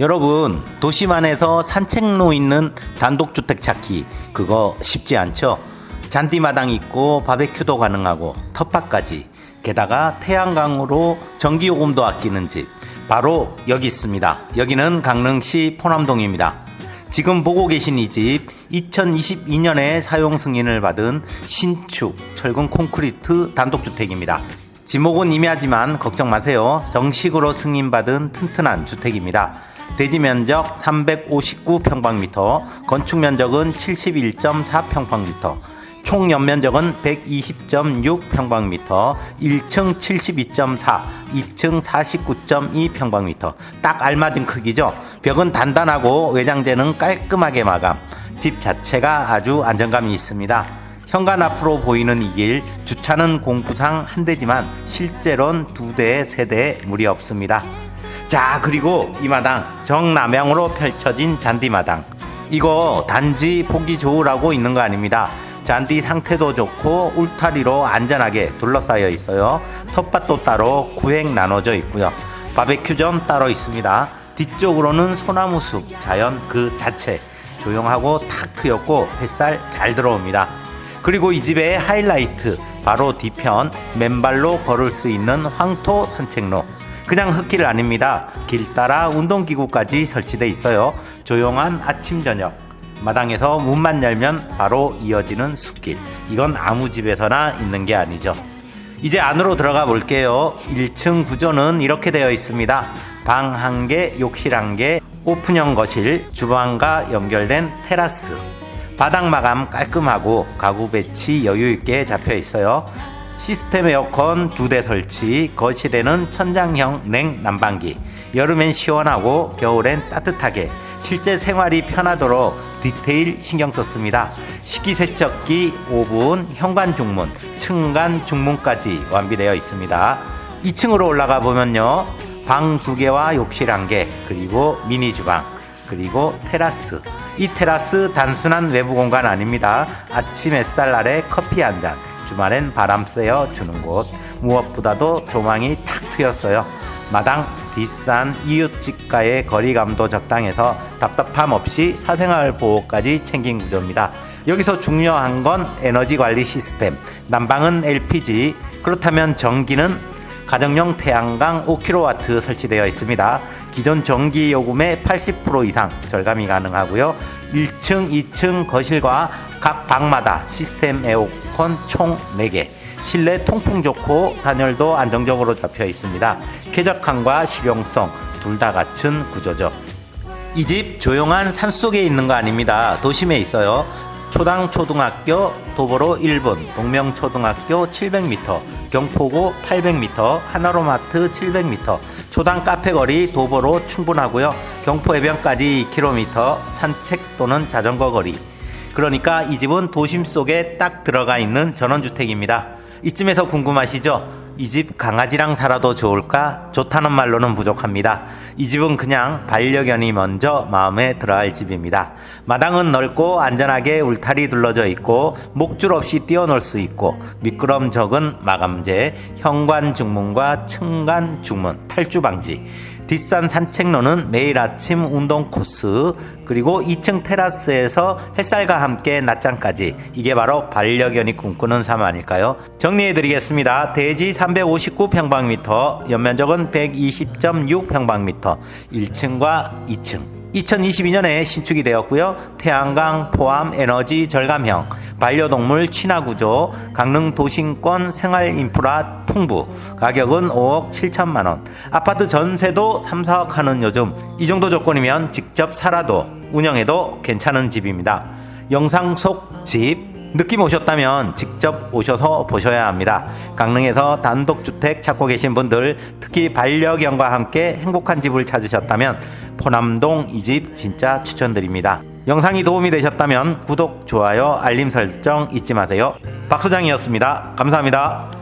여러분 도심 안에서 산책로 있는 단독주택 찾기 그거 쉽지 않죠? 잔디마당 있고 바베큐도 가능하고 텃밭까지 게다가 태양광으로 전기요금도 아끼는 집 바로 여기 있습니다. 여기는 강릉시 포남동입니다. 지금 보고 계신 이 집 2022년에 사용 승인을 받은 신축 철근 콘크리트 단독주택입니다. 지목은 임야지만 걱정 마세요. 정식으로 승인받은 튼튼한 주택입니다. 대지 면적 359평방미터, 건축 면적은 71.4평방미터, 총 연면적은 120.6평방미터, 1층 72.4, 2층 49.2평방미터. 딱 알맞은 크기죠. 벽은 단단하고 외장재는 깔끔하게 마감. 집 자체가 아주 안정감이 있습니다. 현관 앞으로 보이는 이 길, 주차는 공구상 한 대지만 실제로는 두 대, 세 대 무리 없습니다. 자, 그리고 이 마당 정남향으로 펼쳐진 잔디마당. 이거 단지 보기 좋으라고 있는 거 아닙니다. 잔디 상태도 좋고 울타리로 안전하게 둘러싸여 있어요. 텃밭도 따로 구획 나눠져 있고요. 바베큐점 따로 있습니다. 뒤쪽으로는 소나무 숲, 자연 그 자체 조용하고 탁 트였고 햇살 잘 들어옵니다. 그리고 이 집의 하이라이트 바로 뒤편 맨발로 걸을 수 있는 황토 산책로. 그냥 흙길 아닙니다. 길 따라 운동기구까지 설치돼 있어요. 조용한 아침 저녁. 마당에서 문만 열면 바로 이어지는 숲길. 이건 아무 집에서나 있는 게 아니죠. 이제 안으로 들어가 볼게요. 1층 구조는 이렇게 되어 있습니다. 방 한 개, 욕실 한 개, 오픈형 거실, 주방과 연결된 테라스. 바닥 마감 깔끔하고 가구 배치 여유 있게 잡혀 있어요. 시스템 에어컨 두 대 설치, 거실에는 천장형 냉 난방기. 여름엔 시원하고 겨울엔 따뜻하게 실제 생활이 편하도록 디테일 신경 썼습니다. 식기세척기, 오븐, 현관 중문, 층간 중문까지 완비되어 있습니다. 2층으로 올라가 보면요. 방 두 개와 욕실 한 개, 그리고 미니 주방, 그리고 테라스. 이 테라스 단순한 외부 공간 아닙니다. 아침 햇살 아래 커피 한 잔, 주말엔 바람 쐬어 주는 곳. 무엇보다도 조망이 탁 트였어요. 마당 뒷산 이웃집과의 거리감도 적당해서 답답함 없이 사생활 보호까지 챙긴 구조입니다. 여기서 중요한 건 에너지 관리 시스템. 난방은 LPG. 그렇다면 전기는 가정용 태양광 5kW 설치되어 있습니다. 기존 전기 요금의 80% 이상 절감이 가능하고요. 1층, 2층 거실과 각 방마다 시스템 에어컨 총 4개. 실내 통풍 좋고 단열도 안정적으로 잡혀 있습니다. 쾌적함과 실용성 둘 다 갖춘 구조죠. 이 집 조용한 산 속에 있는 거 아닙니다. 도심에 있어요. 초당 초등학교 도보로 1분, 동명초등학교 700m, 경포고 800m, 하나로마트 700m, 초당 카페거리 도보로 충분하고요. 경포 해변까지 2km, 산책 또는 자전거 거리. 그러니까 이 집은 도심 속에 딱 들어가 있는 전원주택입니다. 이쯤에서 궁금하시죠? 이 집 강아지랑 살아도 좋을까? 좋다는 말로는 부족합니다. 이 집은 그냥 반려견이 먼저 마음에 들어 할 집입니다. 마당은 넓고 안전하게 울타리 둘러져 있고 목줄 없이 뛰어놀 수 있고 미끄럼 적은 마감재, 현관 중문과 층간 중문, 탈주 방지. 뒷산 산책로는 매일 아침 운동 코스 그리고 2층 테라스에서 햇살과 함께 낮잠까지 이게 바로 반려견이 꿈꾸는 삶 아닐까요? 정리해 드리겠습니다. 대지 359평방미터, 연면적은 120.6평방미터, 1층과 2층. 2022년에 신축이 되었고요. 태양광 포함 에너지 절감형, 반려동물 친화 구조, 강릉 도심권 생활 인프라 풍부, 가격은 5억 7천만 원. 아파트 전세도 3, 4억 하는 요즘 이 정도 조건이면 직접 살아도 운영해도 괜찮은 집입니다. 영상 속 집 느낌 오셨다면 직접 오셔서 보셔야 합니다. 강릉에서 단독주택 찾고 계신 분들, 특히 반려견과 함께 행복한 집을 찾으셨다면 포남동 이 집 진짜 추천드립니다. 영상이 도움이 되셨다면 구독, 좋아요, 알림 설정 잊지 마세요. 박 소장이었습니다. 감사합니다.